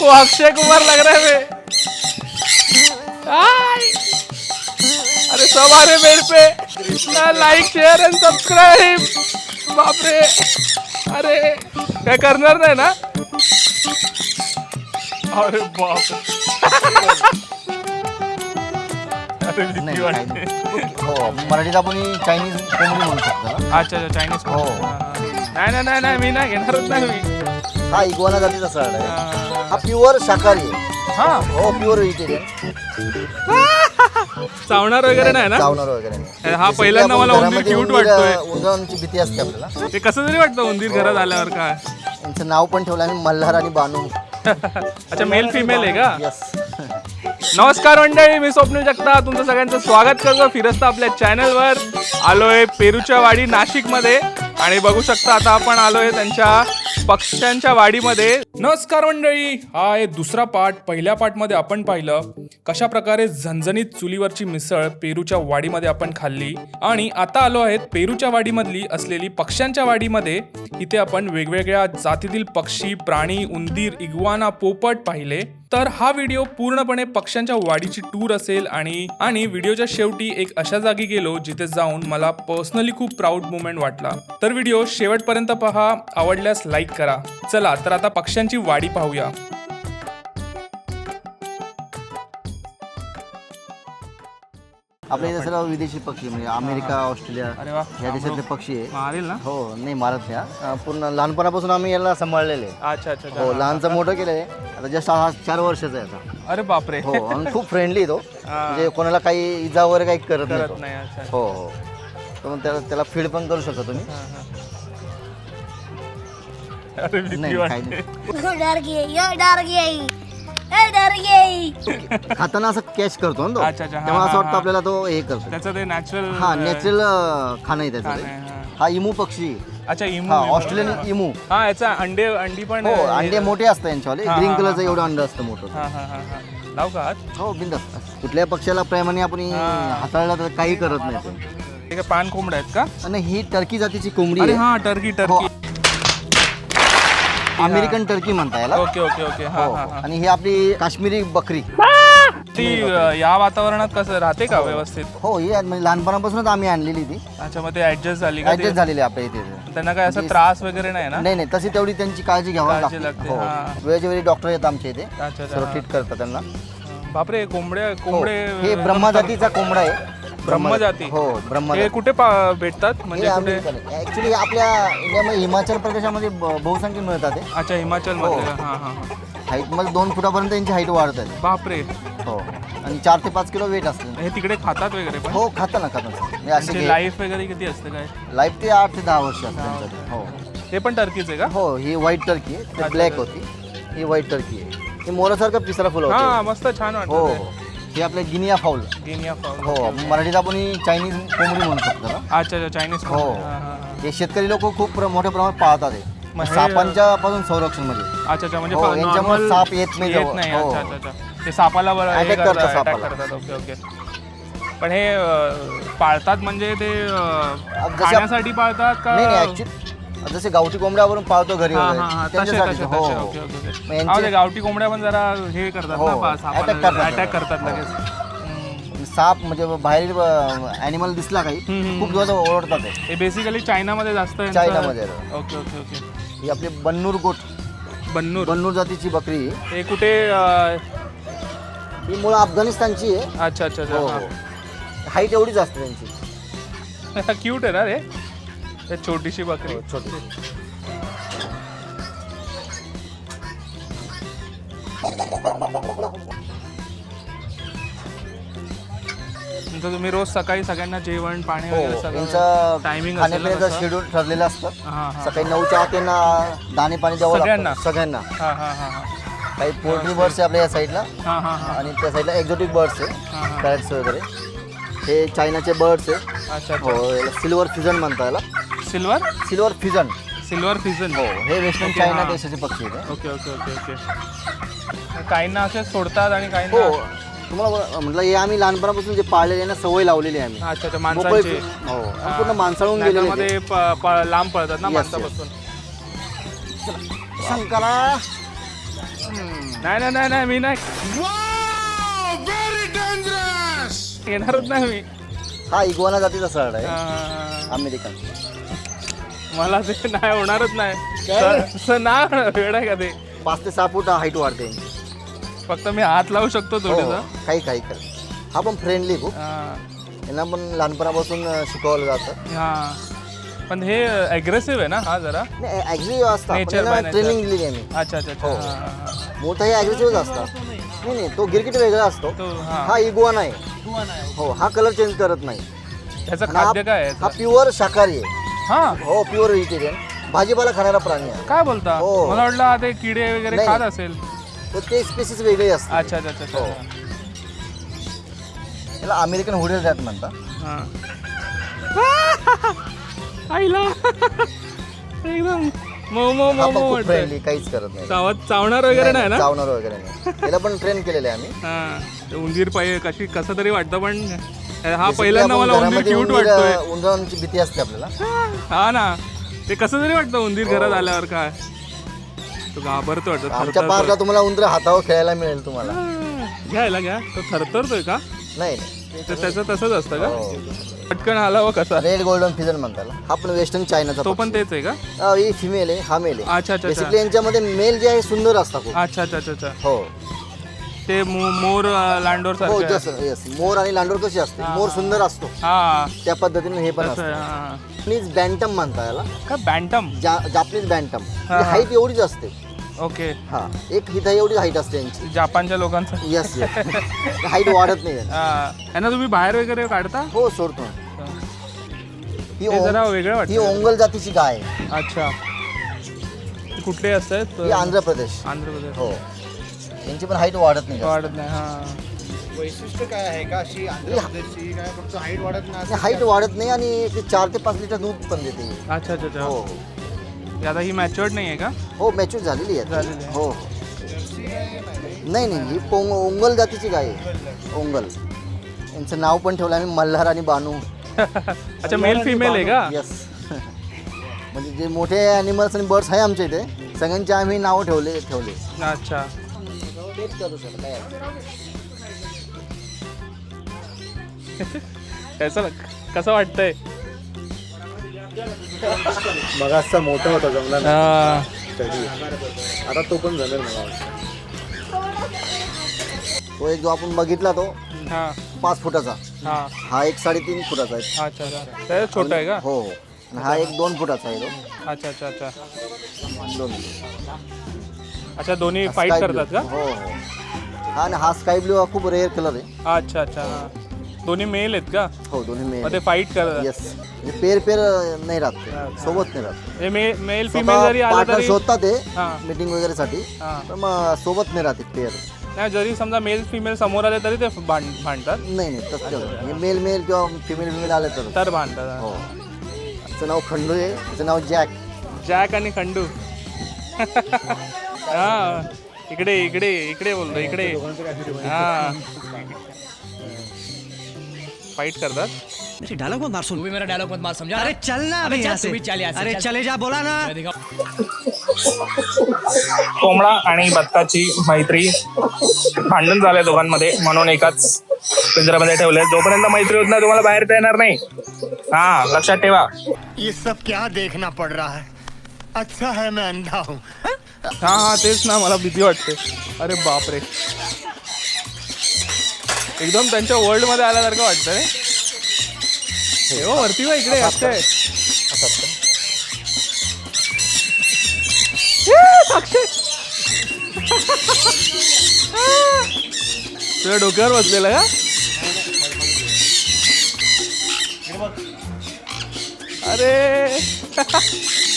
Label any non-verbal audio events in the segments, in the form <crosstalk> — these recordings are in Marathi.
वो अक्षय कुमार लग रहा है। बे! अरे सब आ रहे मेरे पे लाईक शेअर अँड सबस्क्राईब बापरे। अरे काय करणार नाही ना? अरे बाप अरे भीती वाटते. हो मराठीत आपण चायनीज कोंबडी म्हणू शकतो ना? अच्छा अच्छा चायनीज हो. नाही नाही नाही नाही मी नाही घेणारच नाही मी. हा इगवाना जातीचा साड आहे. हा. हा प्युअर शाकाहारी आहे. हा. हो प्युअर व्हेजिटेरियन चावणार वगैरे नाही ना? चावणार वगैरे नाही. हा जसं की पहिल्यांदा आपण मला उंदीर घरामध्ये cute उंदीर, वाटतोय. उंदरांची भीती असते आपल्याला. ते कसं तरी वाटतं उंदीर घरात आल्यावर काय? यांचं नाव पण ठेवलं आम्ही मल्हार आणि बानू. <laughs> अच्छा मेल फिमेल आहे का? यस <laughs> नमस्कार मंडळी मी स्वप्नील जगताप. तुमचं सगळ्यांचं स्वागत करतो फिरस्ता आपल्या चॅनलवर आलोय पेरूच्या वाडी नाशिकमध्ये. आणि बघू शकता आता आपण आलोय त्यांच्या पक्ष्यांच्या वाडीमध्ये नमस्कार मंडळी. हा आहे दुसरा पार्ट पहिल्या पार्टमध्ये आपण पाहिलं कशा प्रकारे झणझणीत चुलीवरची मिसळ पेरूच्या वाडीमध्ये आपण खाल्ली आणि आता आलो आहेत पेरूच्या वाडीमधली असलेली पक्ष्यांच्या वाडीमध्ये इथे आपण वेगवेगळ्या जातीतील पक्षी प्राणी उंदीर इग्वाना पोपट पाहिले. तर हा व्हिडिओ पूर्णपणे पक्ष्यांच्या वाडीची टूर असेल आणि आणि व्हिडिओच्या शेवटी एक अशा जागी गेलो जिथे जाऊन मला पर्सनली खूप प्राऊड मुमेंट वाटला. तर व्हिडिओ शेवटपर्यंत पहा. आवडल्यास लाईक करा. चला तर आता पक्ष्यांची वाडी पाहूया. आपल्या इथे सर्व विदेशी पक्षी म्हणजे अमेरिका ऑस्ट्रेलिया अरे वा या देशातले पक्षी आहे. मारेल ना? हो नाही मारत अं, पूर्ण लहानपणापासून आम्ही याला सांभाळलेले. आहे. अच्छा अच्छा हो लहानचं मोठं केलंय. आता जस्ट हा चार वर्षाचा आहे आता. अरे बापरे. हो आणि खूप फ्रेंडली तो. <laughs> म्हणजे कोणाला काही इजा वगैरे काही करत नाही करत तो. नाही अच्छा हो हो. तर मग त्याला त्याला फीड पण करू शकता तुम्ही. हा, हा. अरे भीती वाटते. डर गई यो डर गई ए डर गई खाताना असं कॅच करतो ना तो. अच्छा, अच्छा. हा, तेव्हा असं हा, वाटतं हा. आपल्याला तो हे करतो. त्याचं ते नॅचरल हा नॅचरल खाणं आहे त्याचं ते. हा. इमू पक्षी. अच्छा इमू हा इमू. Australian emu. हा याचा अंडे अंडी पण हो. अंडे मोठे असतात यांच्यावाले. हा, ग्रीन हा, कलरचं एवढं अंड असतं मोठं. हा हा हा हा. लाव का हात? हो बिंदास. कुठल्या पक्षाला प्रेमाने आपण हाताळलं तर काही करत नाही तो. हे काय पान कोंबड्या आहेत का? आणि ही टर्की जातीची कोंबडी अरे आहे. हा टर्की हो टर्की. अमेरिकन टर्की म्हणता याला. Okay okay okay. हा हो हा हा. आणि ही आपली काश्मीरी बकरी. ती अ, या वातावरणात कसं राहते का व्यवस्थित? हो ही म्हणजे लहानपणापासूनच आम्ही आणलेली ती. अच्छा मग ते ऍडजस्ट झाली का ऍडजस्ट ती? झालेली आपल्या इथे. त्यांना काय असं त्रास वगैरे नाही ना? नाही नाही तशी तेवढी त्यांची काळजी घ्यावी काळजी लागते. लागते, हो. हा. वेळच्या वेळी डॉक्टर येतात आमच्या इथे. अच्छा अच्छा सर्व हा. ट्रीट करतात त्यांना. बापरे कोंबड्या हो. कोंबडे हे ब्रह्मा जातीचा कोंबडा आहे. ब्रह्मजाती. हो ब्रह्मा हे कुठे पा- भेटतात? म्हणजे कुठे? ऍक्च्युली आपल्या इंडियामध्ये हिमाचल प्रदेशामध्ये ब- बहुसंख्य मिळतात ते अच्छा हिमाचलमध्ये हो. हा हा. हाईटमध्ये दोन फुटापर्यंत त्यांची हाईट वाढत. आहे बापरे. हो. आणि चार ते पाच किलो वेट असते. हे तिकडे खातात वगैरे पण? हो खाता ना खाता म्हणजे त्यांची असे लाईफ वगैरे किती असते काय? लाईफ ते आठ ते दहा वर्ष असते हो. हे पण टर्कीच आहे का? हो ही व्हाईट टर्की आहे. ते ब्लॅक होती. ही व्हाईट टर्की आहे. ही मोरासारखं पिसरा फुलं हा मस्त छान हो वाटतं हो. ही आपल्या गिनिया फाऊल. गिनिया फाउल हो मराठीत आपण ही चायनीज कोंबडी म्हणू शकतो ना अच्छा अच्छा चायनीज हो. हे शेतकरी लोक खूप प्र- मोठ्या प्रमाणात पाळतात मग हे सापांच्या पासून संरक्षणमध्ये अच्छा अच्छा म्हणजे हो, फा- यांच्यामुळे normal साप येत नाही येत जवळ. नाही. हो. अच्छा अच्छा अच्छा. ते सापाला बरं हे Attack करतात, करतात attack सापाला. करतात. Okay okay. पण हे अं, पाळतात म्हणजे ते अं, जसे- खाण्यासाठी पाळतात का नाही नाही ऍक्च्युली जसे गावठी कोंबड्या आपण पाळतो घरी हा वगैरे हा हा तसे त्यांच्यासाठी तसे हो तसे हो. ओके ओके मग ओके यांचे- हा, ते गावठी कोंबड्या पण जरा हे करतात हो, ना पा- attack करतात अटॅक जरा. करतात हो. लगेच हम्म. साप म्हणजे बाहेर अॅनिमल दिसला काही हम्म, हम्म. खूप दिवस ओरडतात ते. हे बेसिकली चायनामध्ये जास्त यांचं- चायनामध्ये आहे. ओके ओके ओके ही आपली बन्नूर गोट बन्नूर बन्नूर जातीची बकरी आहे. हे कुठे अं, ही मुळं अफगाणिस्तानची आहे अच्छा अच्छा हो अच्छा हो हाईट एवढीच असते त्यांची <laughs> हा. क्यूट आहे ना रे हे छोटीशी बकरी. हो, छोटी. तुमचं तुम्ही रोज सकाळी सगळ्यांना जेवण पाणी हो वगैरे सगळं यांचं टायमिंग असेल ना खाण्यापिण्याचं तसं? शेड्यूल ठरलेलं असतं. हा हा सकाळी नऊच्या आत त्यांना दाणे पाणी द्यावं सगळ्यांना? लागतं. सगळ्यांना? हा हा हा हा. काही पोल्ट्री बर्ड्स आहे आपल्या या साईडला. हा हा हा. आणि त्या साईडला एक्झॉटिक बर्ड्स आहे. हा, हा. पॅरेट्स वगैरे. हे चायनाचे बर्ड्स आहे. अच्छा हो अच्छा याला सिल्वर फिजन म्हणता याला. Silver silver pheasant silver pheasant हो हे वेस्टर्न ओके, चायना हा. देशाचे पक्षी आहेत ओके ओके ओके ओके काहींना असे सोडतात आणि हो काहींना तुम्हाला ब- म्हटलं हे आम्ही लहानपणापासून जे पाळलेले आहे ना सवय लावलेली आहे आम्ही. अच्छा अच्छा मोकळे माणसांची फि- हो आणि पूर्ण माणसाळून गेलेले. मध्ये प- लांब पळतात ना Yes, माणसापासून. शंकरा! नाही नाही नाही नाही मी नाही. येणारच नाही मी. हा इगवाना जातीचा सरळ आहे. हा. अमेरिकन. मला ते नाही होणारच नाही. स- स- नाही होणार वेळ आहे का ते? पाच ते सहा फूट हाईट वाढते यांची. फक्त मी हात लावू शकतो हो थोडस. काही काही कर. हा पण फ्रेंडली खूप. यांना पण लहानपणापासून अं, शिकवलं जातं हा. पण हे अग्रेसिव्ह आहे ना हा जरा? नाही ॲग्रेसिव्ह असतात Nature by nature. ट्रेनिंग दिली आहे मी. अच्छा अच्छा अच्छा. हो. हा, हा, हा. मोठा हे ॲग्रेसिव्हच असतात. नाही. नाही तो गिरगिट वेगळा असतो. तो हा. हा इगुआना आहे. हो हा कलर चेंज करत नाही. त्याचं आणि हा- खाद्य काय आहे? हा? प्युअर शाकाहारी आहे. हा? हो प्युअर व्हेजिटेरियन भाजीपाला खाणारा प्राणी आहे. काय बोलता? हो. मला वाटलं हा ते किडे वगैरे नाही. खात असेल. तर ते स्पेसिस वेगळे असतात अच्छा अच्छा अच्छा अच्छा. हो. त्याला अमेरिकन हुडेल रॅट म्हणतात. हा. <laughs> आईला. एकदम. मऊ मऊ हा मऊ पण मऊ खूप वाटतंय. फ्रेंडली काहीच करत नाही. चावत चावणार वगैरे नाही ना? चावणार वगैरे नाही. त्याला पण ट्रेन केलेले आम्ही. हा. ते उंदीर पाहिजे कशी कसं तरी वाटतं पण हा पहिल्यांदा मला उंदीर क्यूट वाटतोय. उंदरांची भीती असते आपल्याला. हा ना. ते कसं तरी वाटतं उंदीर हो. घरात आल्यावर काय? तो घाबरतो वाटतं आमच्या. पार्कला तुम्हाला उंदर हातावर खेळायला मिळेल तुम्हाला. घ्यायला घ्या. तो थरथरतोय का? नाही. तर त्याचं तसंच असतं का? हो. पटकन आला व कसा रेड गोल्डन फिजन म्हणतात हा पण वेस्टर्न चायनाचा तो पण तेच आहे का. हा, ही फिमेल आहे हा मेल आहे. अच्छा अच्छा अच्छा. बेसिकली यांच्यामध्ये मेल जे आहे सुंदर असतात खूप. अच्छा अच्छा अच्छा अच्छा. हो. ते मो- मोर लांडोर हो सारखं जस येस मोर आणि लांडोर कशी असते? मोर सुंदर असतो. हा. त्या पद्धतीने हे पण असतं. हा. जपनीज बँटम म्हणता याला. का बँटम जा- जापनीज बँटम हा. हाईट एवढीच असते. ओके. हा. एक हिता एवढी हाईट असते यांची. जापानच्या लोकांचं? येस येस हाईट वाढत नाही. हा. यांना तुम्ही बाहेर वगैरे काढता? हो सोडतो. ही. ते जरा ओंग- वेगळं ही वाटतं ओंगल जातीची गाय आहे. अच्छा. कुठले असतात? ही आंध्र प्रदेश. आंध्र प्रदेश. हो. यांची पण हाईट वाढत नाही. वाढत नाही हा. वैशिष्ट्य काय आहे? का अशी आंध्र प्रदेशची काय फक्त हाईट वाढत नाही आणि हाईट वाढत नाही आणि ते चार ते पाच लिटर दूध पण देते. अच्छा अच्छा अच्छा. हो. आता ही मॅच्युअर्ड नाही आहे का? हो मॅच्युअर झालेली आहे. झालेली आहे. हो. हो. नाही नाही ही पोंग ओंगल जातीची गाय आहे. ओंगल यांचं नाव पण ठेवलं आम्ही मल्हार आणि बानू. <laughs> अच्छा मेल फिमेल आहे का? येस <laughs> म्हणजे जे मोठे ॲनिमल्स आणि बर्ड्स आहे आमच्या इथे सगळ्यांचे आम्ही नावं ठेवले ठेवले. अच्छा. तेच करू सर काय <laughs> कसं कसं वाटतंय? मग असं मोठा होता जमला हा. आता तो पण जमेल मला तो एक जो आपण बघितला तो हा. पाच फुटाचा. हा. हा एक साडेतीन फुटाचा आहे. अच्छा अच्छा. ते छोटा आहे का? हो. हो आणि हा एक दोन फुटाचा आहे तो. अच्छा अच्छा अच्छा. दोन अच्छा दोन्ही फाईट Sky करतात. का? हो हो. हा आणि हा स्काय ब्ल्यू हा खूप रेअर कलर आहे. अच्छा अच्छा हा. दोन्ही मेल आहेत का? हो दोन्ही मग मेल ते फाईट करतात. येस म्हणजे पेर पेर नाही राहत ते. सोबत नाही राहत. हे मे मेल फिमेल जरी आलं पार्टनर तरी शोधतात ते हा. मीटिंग वगैरे साठी. हा. पण मग सोबत नाही राहते पेअर नाही जरी समजा मेल फिमेल समोर आले तरी ते भांड भांडतात. नाही नाही तसं मेल मेल किंवा फिमेल फिमेल आले तर तर भांडतात हो. त्याचं नाव खंडू आहे. त्याचं नाव जॅक. जॅक आणि खंडू. <laughs> हा. इकडे इकडे इकडे बोलतो इकडे. हा. फाईट करतात. डायलॉग मत मार सुन भी मेरा डायलॉग मत मार समझा. अरे चल ना अबे अबे चल, यहाँ तू से. भी चल यहाँ से, अरे चल। चले जा बोला ना. मैं कोंबडा आणि बदकाची मैत्री भांडण झालंय दोघांमध्ये. म्हणून एकाच पिंजऱ्यामध्ये ठेवलंय. जोपर्यंत मैत्री होत नाही तुम्हाला बाहेर येणार नाही. हा लक्षात ठेवा. ये सब क्या देखना पड़ रहा है? अच्छा है मैं अंधा हूँ। हा हा तेच ना मला भीती वाटते. अरे बापरे. एकदम त्यांच्या वर्ल्डमध्ये आल्यासारखं वाटतं रे. हे हो, वरती वा इकडे अक्षय. ए, अक्षय. तुझ्या डोक्यावर बसलेला का? अरे.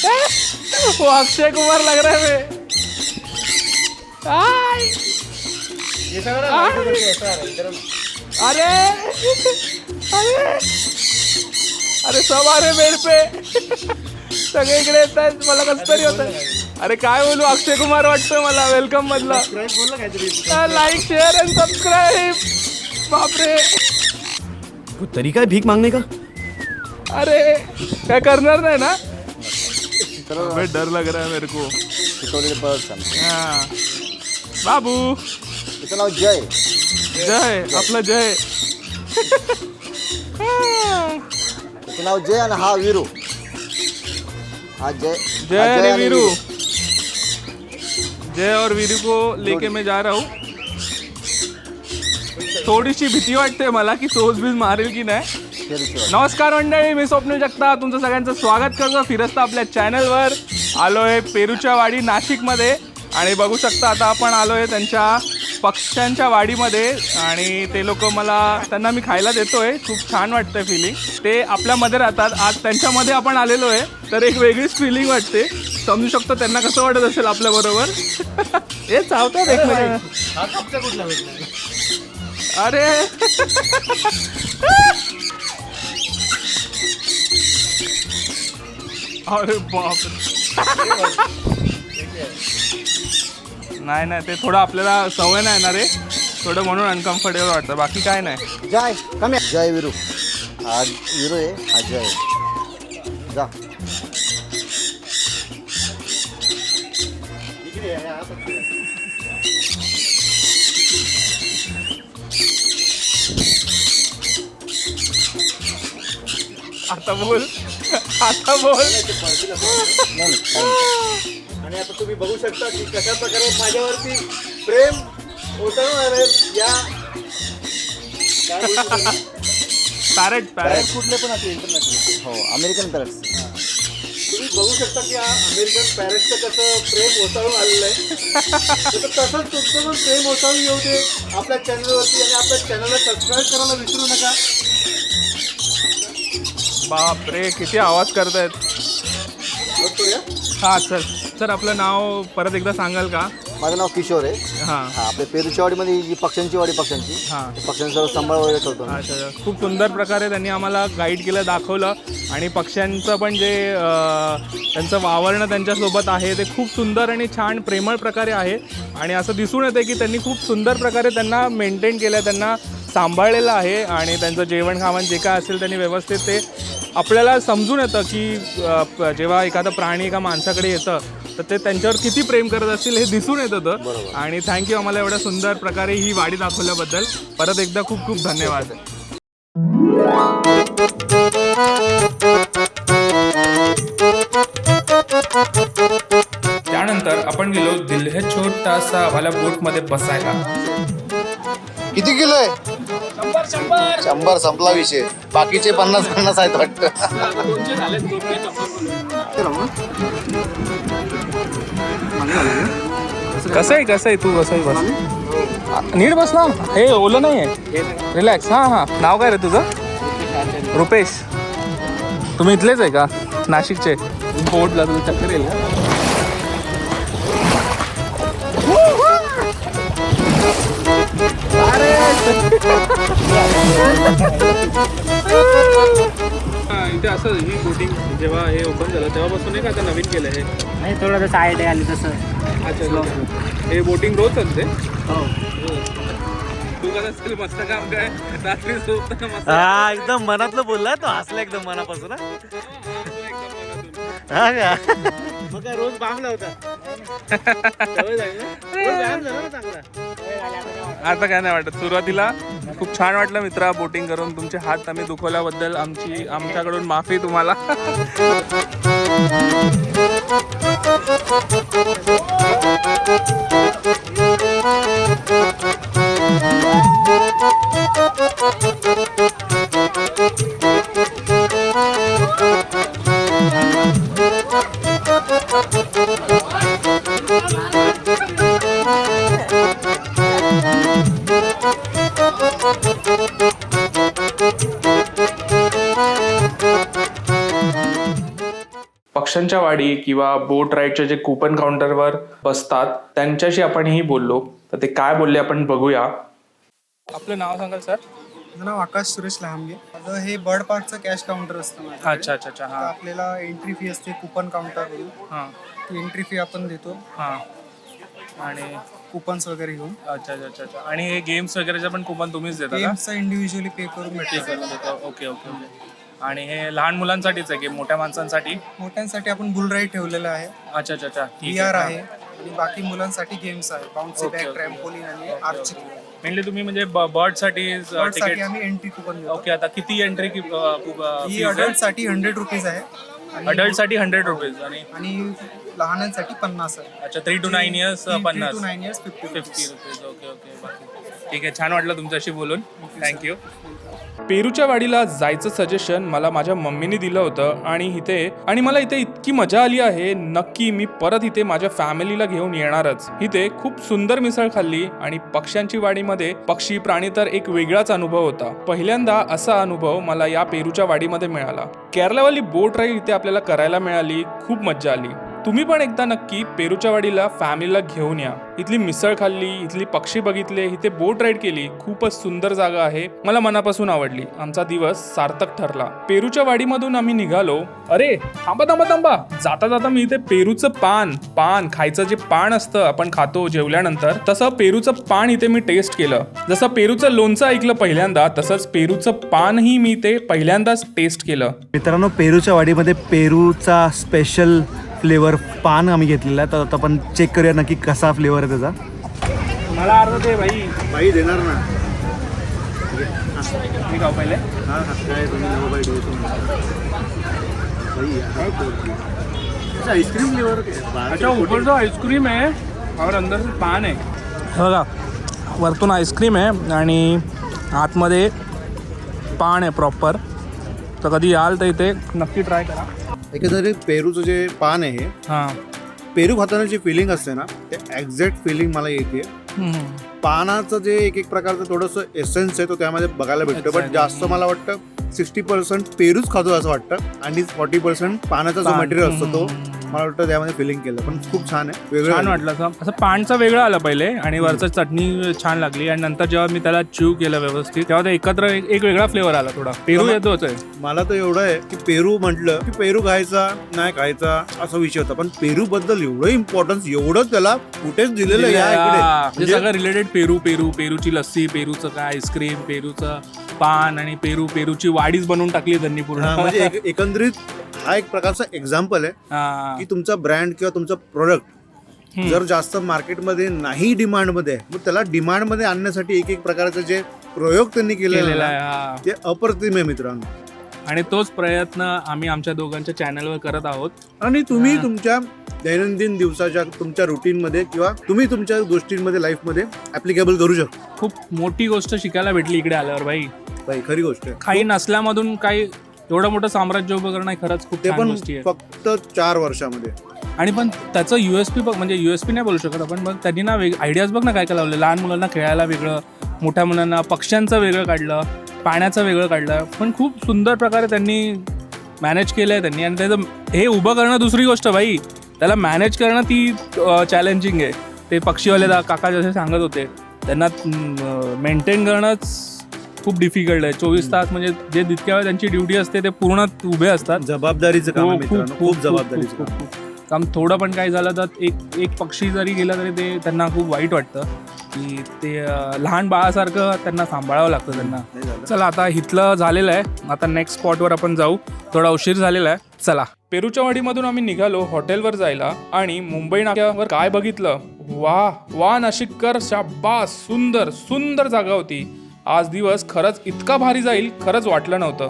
वो अक्षय कुमार लग रहा है। आय! अरे। अरे। अरे सब आ रहे पे। सगळे इकडे येत आहेत मला कसं तरी होत अरे काय बोलू अक्षय कुमार वाटतोय मला वेलकम मधला. लाईक शेअर अँड सबस्क्राईब बापरे. कोई तरीका है भीख मांगने का? अरे काय करणार नाही ना? अबे डर लग रहा है मेरे को। आमचे हाँ। बाबू। त्याचं नाव जय. जय आपलं जय। त्याचं नाव जय आणि हा वीरू. हा जय. जय हा आणि वीरू। जय और वीरू को लेके मैं जा रहा हूँ। थोडीशी भीती वाटते मला की सोज बीज मारेल की नाही. नमस्कार मंडळी मी स्वप्नील जगता तुमचं सगळ्यांचं स्वागत करतो फिरस्ता आपल्या चॅनलवर आलो आहे पेरूच्या वाडी नाशिकमध्ये आणि बघू शकता आता आपण आलो आहे त्यांच्या पक्ष्यांच्या वाडीमध्ये आणि ते लोक मला त्यांना मी खायला देतोय खूप छान वाटतंय फिलिंग ते आपल्यामध्ये राहतात आज त्यांच्यामध्ये आपण आलेलो आहे तर एक वेगळीच फिलिंग वाटते समजू शकतो त्यांना कसं वाटत असेल आपल्याबरोबर हे चावतात एक अरे अरे बाप नाही नाही ते थोडं आपल्याला सवय नाही ना रे. थोडं म्हणून अनकम्फर्टेबल वाटतं. बाकी काय नाही. जय कमी जय वीरू. हा वीरू आहे हा जय. जा. आता बोल. आता बोल. आणि आता तुम्ही बघू शकता की कशा प्रकारे माझ्यावरती प्रेम ओसळून आले या? पॅरेट पॅरेट कुठले पण असले इंटरनॅशनल हो अमेरिकन पॅरेट्स तुम्ही बघू शकता की हा अमेरिकन पॅरेंटचं कसं प्रेम ओसाळून आलेलं आहे तर तसंच तुमचं पण प्रेम ओसाळून येऊ दे आपल्या चॅनलवरती आणि आपल्या चॅनलला सबस्क्राईब करायला विसरू नका बाप रे किती आवाज करतायत. हा चल सर आपलं नाव परत एकदा सांगाल का? माझं नाव किशोर आहे. हां. हा आपल्या पेरूच्या वाडीमध्ये जी पक्ष्यांची वाडी पक्ष्यांची हां. ते पक्ष्यांचा सांभाळ वगैरे मी. अच्छा अच्छा. खूप सुंदर प्रकारे त्यांनी आम्हाला गाईड केलं दाखवलं. आणि पक्ष्यांचं पण जे अं, त्यांचं वावरणं त्यांच्यासोबत आहे ते खूप सुंदर आणि छान प्रेमळ प्रकारे आहे. आणि असं दिसून येते की त्यांनी खूप सुंदर प्रकारे त्यांना मेंटेन केलं त्यांना सांभाळलेलं आहे. आणि त्यांचं जेवण खावण जे काय असेल त्यांनी व्यवस्थित ते आपल्याला समजून येतं की जेव्हा एखादं प्राणी एका माणसाकडे येतं तर ते त्यांच्यावर किती प्रेम करत असतील हे दिसून येत होतं. आणि थँक्यू आम्हाला एवढ्या सुंदर प्रकारे ही वाडी दाखवल्याबद्दल. परत एकदा खूप खूप धन्यवाद. त्यानंतर आपण गेलो दिल्हे छोटासा वाला बोटमध्ये बसायला. किती किलो आहे शंभर संपला विषय. बाकीचे पन्नास पन्नास आहेत वाटतं. कसं आहे कसं आहे तू? कसं आहे? बस. नीट बस ना. हे ओलं नाही आहे. रिलॅक्स हां हां. नाव काय रे तुझं? रुपेश. तुम्ही इथलेच आहे का? नाशिकचे. बोटला तुम्ही चक्कर येईल हा, इथे असं ही बोटिंग जेव्हा हे ओपन झालं तेव्हापासून नाही का आता नवीन केलं हे? नाही थोडं तसं आयडिया आली तसं. अच्छा अच्छा. हे बोटिंग रोज चालते हो. तू कसं असेल मस्त काम काय? रात्री झोपताना मस्त हा एकदम मनातलं बोलला तो हसला एकदम मनापासून हा. हा का? मग काय रोज बांगला होता सवय झाली ना? रोज व्यायाम झाला ना चांगला. आता काय नाही वाटत. सुरुवातीला खूप छान वाटलं मित्रा बोटिंग करून. तुमचे हात आम्ही दुखवल्याबद्दल आमची आमच्याकडून माफी तुम्हाला. <laughs> पक्ष्यांच्या वाडी किंवा बोट राईडच्या जे कुपन काउंटरवर बसतात त्यांच्याशी आपण ही बोललो. तर ते काय बोलले आपण बघूया. आपलं नाव सांगाल सर? माझं नाव आकाश सुरेश लहामगे. माझं हे बर्ड पार्कचं कॅश काउंटर असतं माझं. अच्छा अच्छा अच्छा हां. आपल्याला एंट्री फी असते कुपन काउंटर हां. ती एंट्री फी आपण देतो. हां. आणि? कुपन्स वगैरे घेऊन. अच्छा अच्छा अच्छा अच्छा. आणि हे गेम्स वगैरेचं पण कुपन तुम्हीच देता का? गेम्सचा इंडिव्हिज्युअली पे करून ओके ओके ओके. आणि हे लहान मुलांसाठीच आहे गेम मोठ्या माणसांसाठी? मोठ्यांसाठी आपण बुल राईड ठेवलेला आहे. अच्छा अच्छा अच्छा. ठीक आहे. आणि बाकी मुलांसाठी गेम्स आहेत bouncy Okay, bag okay. Trampoline आणि मेनली तुम्ही म्हणजे बर्डसाठी साठी तिकीट आम्ही एंट्री कुपन देतो. ओके आता किती एंट्री ही अडल्टसाठी हंड्रेड रुपीज आहे. आणि- अडल्टसाठी हंड्रेड रुपीज आणि आणि लहानांसाठी पन्नास आहे. अच्छा थ्री टू नाईन इयर्स पन्नास. Two nine years fifty fifty rupees okay okay बाकी ठीक आहे छान वाटलं तुमच्याशी बोलून. थँक्यू पेरूच्या वाडीला जायचं सजेशन मला माझ्या मम्मीने दिलं होतं आणि इथे आणि मला इथे इतकी मजा आली आहे नक्की मी परत इथे माझ्या फॅमिलीला घेऊन येणारच. इथे खूप सुंदर मिसळ खाल्ली आणि पक्ष्यांची वाडीमध्ये पक्षी प्राणी तर एक वेगळाच अनुभव होता. पहिल्यांदा असा अनुभव मला या पेरूच्या वाडीमध्ये मिळाला. केरलावाली बोट राईड इथे आपल्याला करायला मिळाली खूप मजा आली. तुम्ही पण एकदा नक्की पेरूच्या वाडीला फॅमिलीला घेऊन या. इथली मिसळ खाल्ली इथली पक्षी बघितले इथे बोट राईड केली खूपच सुंदर जागा आहे मला मनापासून आवडली. आमचा दिवस सार्थक ठरला. पेरूच्या वाडीमधून आम्ही निघालो. अरे थांबा थांबा थांबा. जाता जाता मी इथे पेरूचं पान पान खायचं जे पान असतं आपण खातो जेवल्यानंतर तसं पेरूचं पान इथे मी टेस्ट केलं. जसं पेरूचं लोणचं ऐकलं पहिल्यांदा तसंच पेरूचं पानही मी ते पहिल्यांदाच टेस्ट केलं. मित्रांनो पेरूच्या वाडीमध्ये पेरूचा स्पेशल फ्लेवर पान आम्ही घेतलेला आहे. तर आता आपण चेक करूया नक्की कसा फ्लेवर आहे त्याचा. मला अर्ध ते भाई. बाई देणार ना. पहिले. हा हा. फ्लेवर अच्छा ऊपर जो आइसक्रीम है और अंदर से पान है बघा वरतून आईस्क्रीम आहे आणि आतमध्ये पान आहे प्रॉपर तर कधी याल तर इथे नक्की ट्राय करा. एकंदरीत पेरूचं जे पान आहे हां पेरू खाताना जी फिलिंग असते ना ते एक्झॅक्ट फिलिंग मला येते पानाचं जे एक एक प्रकारचं थोडंसं एसेन्स आहे तो त्यामध्ये बघायला भेटतो बट. जास्त मला वाटतं सिक्स्टी पर्सेंट पेरूच खातो असं वाटतं आणि फोर्टी पर्सेंट पानाचा जो. मटेरियल असतो तो. मला वाटतं त्यामध्ये फिलिंग केलं. पण खूप छान आहे. वेगळं छान. वाटलं असं. असं पानचं वेगळं आलं पहिले आणि वरचं चटणी छान लागली. आणि नंतर जेव्हा मी त्याला च्यू केलं व्यवस्थित तेव्हा ते एकत्र एक एक वेगळा फ्लेवर आला थोडा. पेरू येतोच आहे. मला तर एवढं आहे की पेरू म्हटलं की पेरू खायचा नाही खायचा असा विषय होता. पण पेरू बद्दल एवढं इम्पॉर्टन्स एवढं त्याला कुठेच दिलेलं आहे या इकडे. म्हणजे म्हणजे सगळं रिलेटेड पेरू पेरू पेरूची लस्सी पेरूचं काय आईस्क्रीम पेरूचं पान आणि पेरू पेरूची वाडीच बनवून टाकली त्यांनी पूर्ण. हा, म्हणजे एक- एकंदरीत हा एक प्रकारचा एक्झाम्पल आहे. की तुमचा ब्रँड किंवा तुमचं प्रोडक्ट जर जास्त मार्केटमध्ये नाही डिमांडमध्ये मग त्याला डिमांडमध्ये आणण्यासाठी एक एक प्रकारचे जे प्रयोग त्यांनी केलेले आहे. ते अप्रतिम आहे मित्रांनो. आणि तोच प्रयत्न आम्ही आमच्या दोघांच्या चॅनलवर करत आहोत. आणि तुम्ही तुमच्या दैनंदिन दिवसाच्या तुमच्या रुटीनमध्ये किंवा तुम्ही तुमच्या गोष्टींमध्ये लाईफमध्ये ऍप्लिकेबल करू शकता. खूप मोठी गोष्ट शिकायला भेटली इकडे आल्यावर भाई. बाई खरी गोष्ट आहे. काही नसल्यामधून काही एवढं मोठं साम्राज्य उभं करणं हे खरंच खूप ते छान पण गोष्टी आहे फक्त चार वर्षामध्ये. आणि पण त्याचं युएसपी बघ म्हणजे युएसपी नाही बोलू शकत आपण त्यांनी ना वेग आयडियाज बघ ना काय काय लावलं. लहान मुलांना खेळायला वेगळं मोठ्या मुलांना पक्ष्यांचं वेगळं काढलं पाण्याचं वेगळं काढलं. पण खूप सुंदर प्रकारे त्यांनी मॅनेज केलं आहे त्यांनी. आणि त्याचं हे उभं करणं दुसरी गोष्ट भाई. त्याला मॅनेज करणं ती चॅलेंजिंग आहे. ते पक्षीवाले दा काका जसे सांगत होते त्यांना मेंटेन करणंच खूप डिफिकल्ट आहे. चोवीस तास म्हणजे जे जितक्या वेळ त्यांची ड्युटी असते ते पूर्ण उभे असतात. जबाबदारीचं काम आहे मित्रांनो. खूप जबाबदारीचं खूप काम. खूप काम थोडं पण काही झालं तर एक एक पक्षी जरी गेला तरी ते त्यांना खूप वाईट वाटतं. की ते अं, लहान बाळासारखं त्यांना सांभाळावं लागतं त्यांना. नाही झालं. चला आता इथलं झालेलं आहे. आता नेक्स्ट स्पॉटवर आपण जाऊ. थोडा उशीर झालेला आहे. चला. पेरूच्या वाडीमधून आम्ही निघालो हॉटेलवर जायला आणि मुंबई नाक्यावर काय बघितलं? वा वा नाशिककर शाबास. सुंदर सुंदर जागा होती. आज दिवस खरंच इतका भारी जाईल खरंच वाटलं नव्हतं.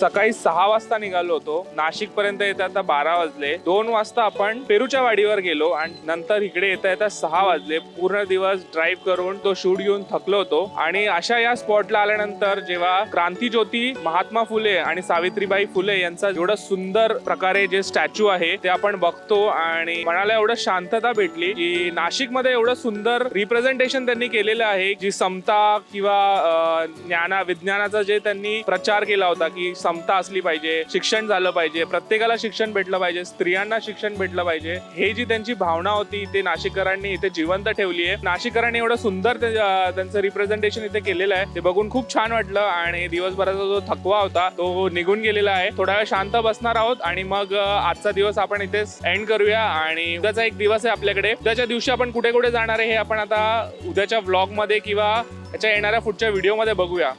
सकाळी सहा वाजता निघालो होतो. नाशिक पर्यंत येता आता बारा वाजले. दोन वाजता आपण पेरूच्या वाडीवर गेलो आणि नंतर इकडे येता येता सहा वाजले. पूर्ण दिवस ड्राईव्ह करून तो शूट घेऊन थकलो होतो. आणि अशा या स्पॉटला आल्यानंतर जेव्हा क्रांती ज्योती महात्मा फुले आणि सावित्रीबाई फुले यांचा एवढं सुंदर प्रकारे जे स्टॅच्यू आहे ते आपण बघतो आणि मनाला एवढं शांतता भेटली की नाशिकमध्ये एवढं सुंदर रिप्रेझेंटेशन त्यांनी केलेलं आहे. जी समता किंवा ज्ञाना विज्ञानाचा जे त्यांनी प्रचार केला होता की समता असली पाहिजे शिक्षण झालं पाहिजे प्रत्येकाला शिक्षण भेटलं पाहिजे स्त्रियांना शिक्षण भेटलं पाहिजे. हे जी त्यांची भावना होती ते नाशिककरांनी इथे जिवंत ठेवली आहे. नाशिककरांनी एवढं सुंदर ते- त्यांचं रिप्रेझेंटेशन इथे केलेलं आहे. ते बघून खूप छान वाटलं आणि दिवसभराचा जो थकवा होता तो निघून गेलेला आहे. थोडा वेळ शांत बसणार आहोत आणि मग आजचा दिवस आपण इथे एंड करूया आणि उद्याचा एक दिवस आहे आपल्याकडे. उद्याच्या दिवशी आपण कुठे कुठे जाणार आहे हे आपण आता उद्याच्या व्लॉगमध्ये किंवा त्याच्या येणाऱ्या पुढच्या व्हिडिओमध्ये बघूया.